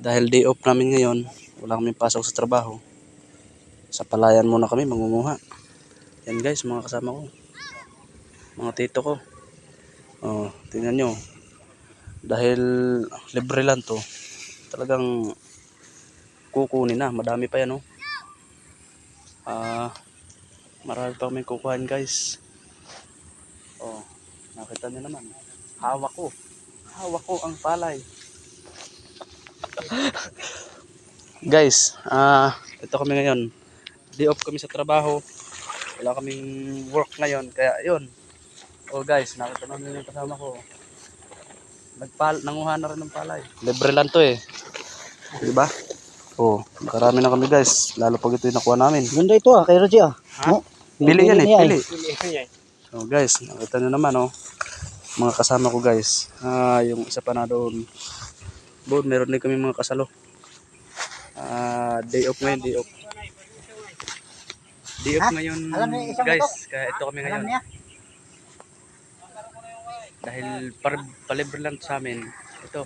Dahil day off namin ngayon, wala kaming pasok sa trabaho. Sa palayan muna kami, mangunguha. Yan guys, mga kasama ko. Mga tito ko. Oh, tingnan nyo. Dahil libre lang to, talagang kukunin na. Madami pa yan, oh. Ah, marami pa kami kukuhain, guys. Oh, nakita niyo naman. Hawak ko. Hawak ko ang palay. Guys, ah, ito kami ngayon. Day off kami sa trabaho. Wala kaming work ngayon, kaya yun. Oh guys, nakita namin yung kasama ko. Nagpal, nanguha na rin ng palay. Libre lang to eh. Di ba? Oh, nakarami na kami guys. Lalo pag ito yung nakuha namin. Ganda ito ah, kay Roger ah. No? Pili yan eh, pili. So guys, nakita nyo naman oh. Mga kasama ko guys. Ah, yung isa pa na doon. Doon, meron din kami mga kasalo. Ah, day off ngayon, day off. Day off ngayon guys. ito? Kaya ito kami ngayon. Dahil par palibre lang sa amin. Ito,